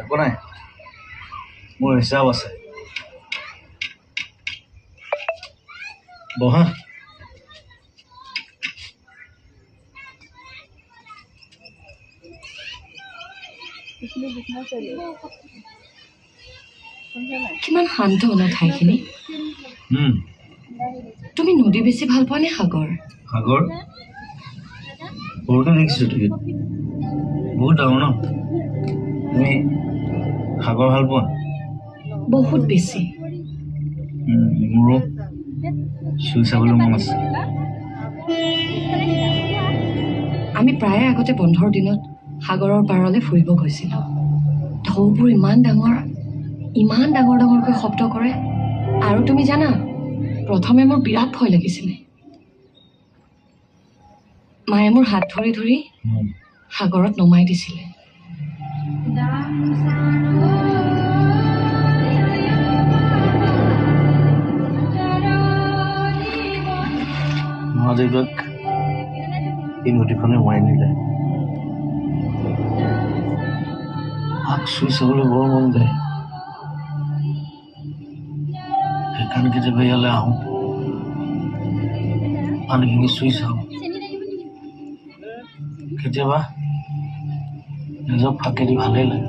একো নাই। মোৰ হিচাপ আছে। বহা। কিমান শান্ত ন ঠাইখিনি। তুমি নদী বেছি ভাল পোৱা নে সাগৰ? সাগৰ? সৰুতে দেখিছোঁ টিভিত। বহুত ডাঙৰ ন? তুমি সাগৰ ভাল পোৱা? বহুত বেছি। মোৰো। চুই চাবলৈ মন আছে। আমি প্ৰায়ে আগতে বন্ধৰ দিনত সাগৰৰ পাৰলৈ ফুৰিব গৈছিলোঁ। ঢৌবোৰ ইমান ডাঙৰ ইমান ডাঙৰ ডাঙৰকৈ শব্দ কৰে। আৰু তুমি জানা প্ৰথমে মোৰ বিৰাট ভয় লাগিছিলে। মায়ে মোৰ হাত ধৰি ধৰি সাগৰত নমাই দিছিলে। মা দেউতাক এই নদীখনে মাৰি নিলে। আগ চুই চাবলৈ বৰ মন যায়। সেইকাৰণে কেতিয়াবা ইয়ালৈ আহোঁ। পানীখিনি চুই চাওঁ। কেতিয়াবা নিজৰ ফাকেদি ভালেই লাগে।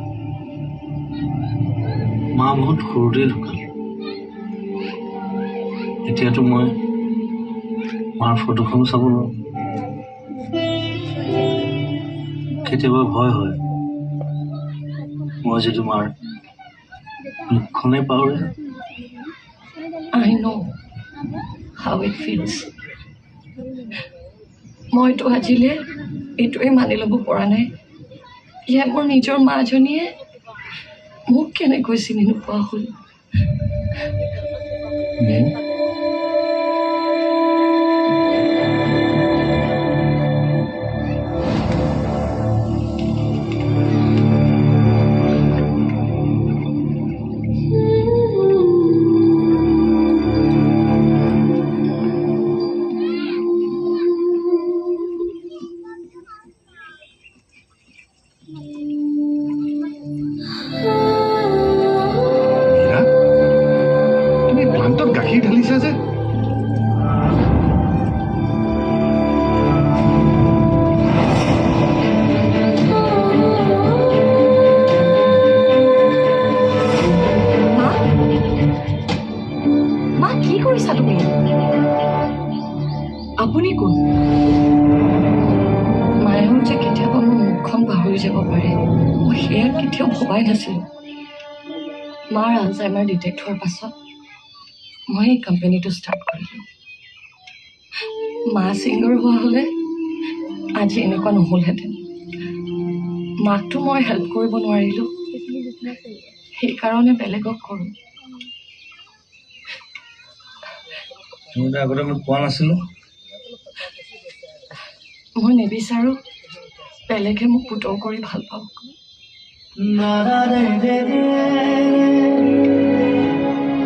মা বহুত সৰুতেই ঢুকাল এতিয়াতো মই মাৰ ফটোখনো চাব নোৱাৰোঁ। কেতিয়াবা ভয় হয়। মই যদি মাৰ মুখখনেই পাহৰি যাওঁ। আই ন' হাউ ইট ফিলছ মইতো আজিলে এইটোৱে মানি ল'ব পৰা নাই। যে মোৰ নিজৰ মাজনীয়ে মোক কেনেকৈ চিনি নোপোৱা হ'ল? কৰিছা তুমি? আপুনি কোন? মায়েও যে কেতিয়াবা মোৰ মুখখন পাহৰি যাব পাৰে মই সেয়া কেতিয়াও ভবাই নাছিলোঁ। মাৰ আলজাইমাৰ ডিটেক্ট হোৱাৰ পাছত মই এই কোম্পেনীটো ষ্টাৰ্ট কৰিলোঁ মা ছিংগাৰ হোৱা হ'লে আজি এনেকুৱা নহ'লহেঁতেন মাকটো মই হেল্প কৰিব নোৱাৰিলোঁ সেইকাৰণে বেলেগক কৰোঁ তুমি আগতে মোক কোৱা নাছিলোঁ মই নিবিচাৰোঁ বেলেগে মোক পুতৌ কৰি ভাল পাওক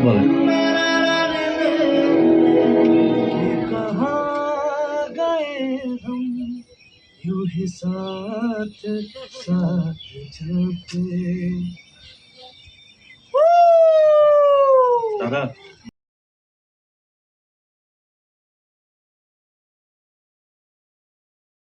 বলে यूं ही साथ साथ चलते দাদা